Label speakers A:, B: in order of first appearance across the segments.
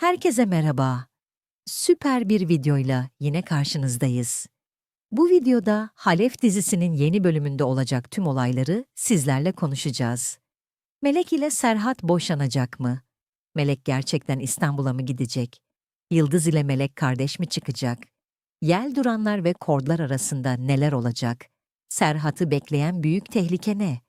A: Herkese merhaba. Süper bir videoyla yine karşınızdayız. Bu videoda Halef dizisinin yeni bölümünde olacak tüm olayları sizlerle konuşacağız. Melek ile Serhat boşanacak mı? Melek gerçekten İstanbul'a mı gidecek? Yıldız ile Melek kardeş mi çıkacak? Yel duranlar ve kordlar arasında neler olacak? Serhat'ı bekleyen büyük tehlike ne?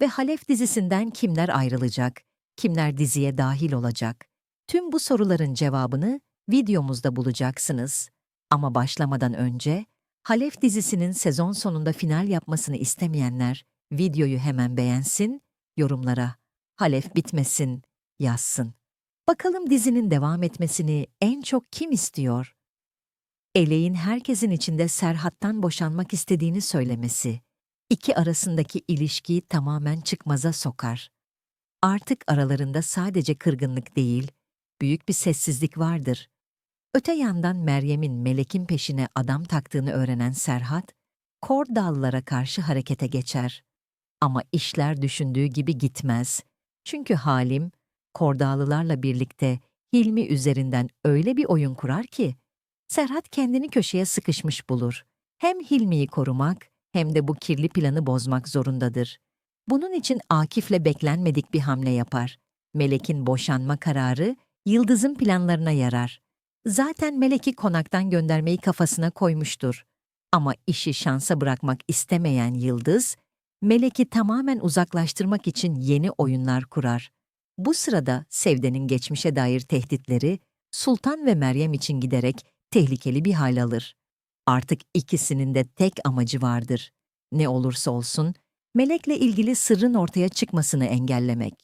A: Ve Halef dizisinden kimler ayrılacak? Kimler diziye dahil olacak? Tüm bu soruların cevabını videomuzda bulacaksınız. Ama başlamadan önce Halef dizisinin sezon sonunda final yapmasını istemeyenler videoyu hemen beğensin, yorumlara Halef bitmesin yazsın. Bakalım dizinin devam etmesini en çok kim istiyor? Eleğin herkesin içinde Serhat'tan boşanmak istediğini söylemesi, iki arasındaki ilişkiyi tamamen çıkmaza sokar. Artık aralarında sadece kırgınlık değil, büyük bir sessizlik vardır. Öte yandan Meryem'in Melek'in peşine adam taktığını öğrenen Serhat, Kordallılara karşı harekete geçer. Ama işler düşündüğü gibi gitmez. Çünkü Halim, Kordağlılarla birlikte Hilmi üzerinden öyle bir oyun kurar ki, Serhat kendini köşeye sıkışmış bulur. Hem Hilmi'yi korumak hem de bu kirli planı bozmak zorundadır. Bunun için Akif'le beklenmedik bir hamle yapar. Melek'in boşanma kararı Yıldız'ın planlarına yarar. Zaten Melek'i konaktan göndermeyi kafasına koymuştur. Ama işi şansa bırakmak istemeyen Yıldız, Melek'i tamamen uzaklaştırmak için yeni oyunlar kurar. Bu sırada Sevde'nin geçmişe dair tehditleri Sultan ve Meryem için giderek tehlikeli bir hal alır. Artık ikisinin de tek amacı vardır. Ne olursa olsun Melek'le ilgili sırrın ortaya çıkmasını engellemek.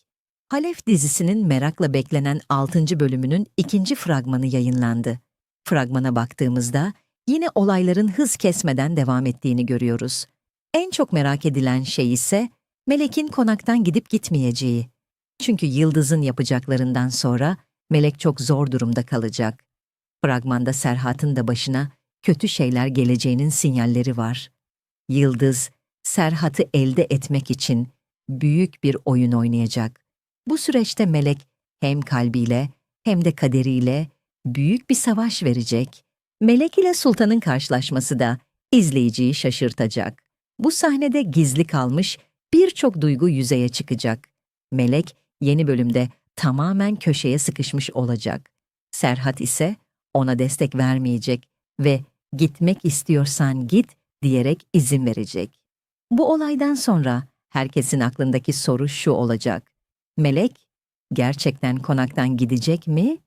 A: Halef dizisinin merakla beklenen 6. bölümünün ikinci fragmanı yayınlandı. Fragmana baktığımızda yine olayların hız kesmeden devam ettiğini görüyoruz. En çok merak edilen şey ise Melek'in konaktan gidip gitmeyeceği. Çünkü Yıldız'ın yapacaklarından sonra Melek çok zor durumda kalacak. Fragmanda Serhat'ın da başına kötü şeyler geleceğinin sinyalleri var. Yıldız, Serhat'ı elde etmek için büyük bir oyun oynayacak. Bu süreçte Melek hem kalbiyle hem de kaderiyle büyük bir savaş verecek. Melek ile Sultan'ın karşılaşması da izleyiciyi şaşırtacak. Bu sahnede gizli kalmış birçok duygu yüzeye çıkacak. Melek yeni bölümde tamamen köşeye sıkışmış olacak. Serhat ise ona destek vermeyecek ve gitmek istiyorsan git diyerek izin verecek. Bu olaydan sonra herkesin aklındaki soru şu olacak. Melek gerçekten konaktan gidecek mi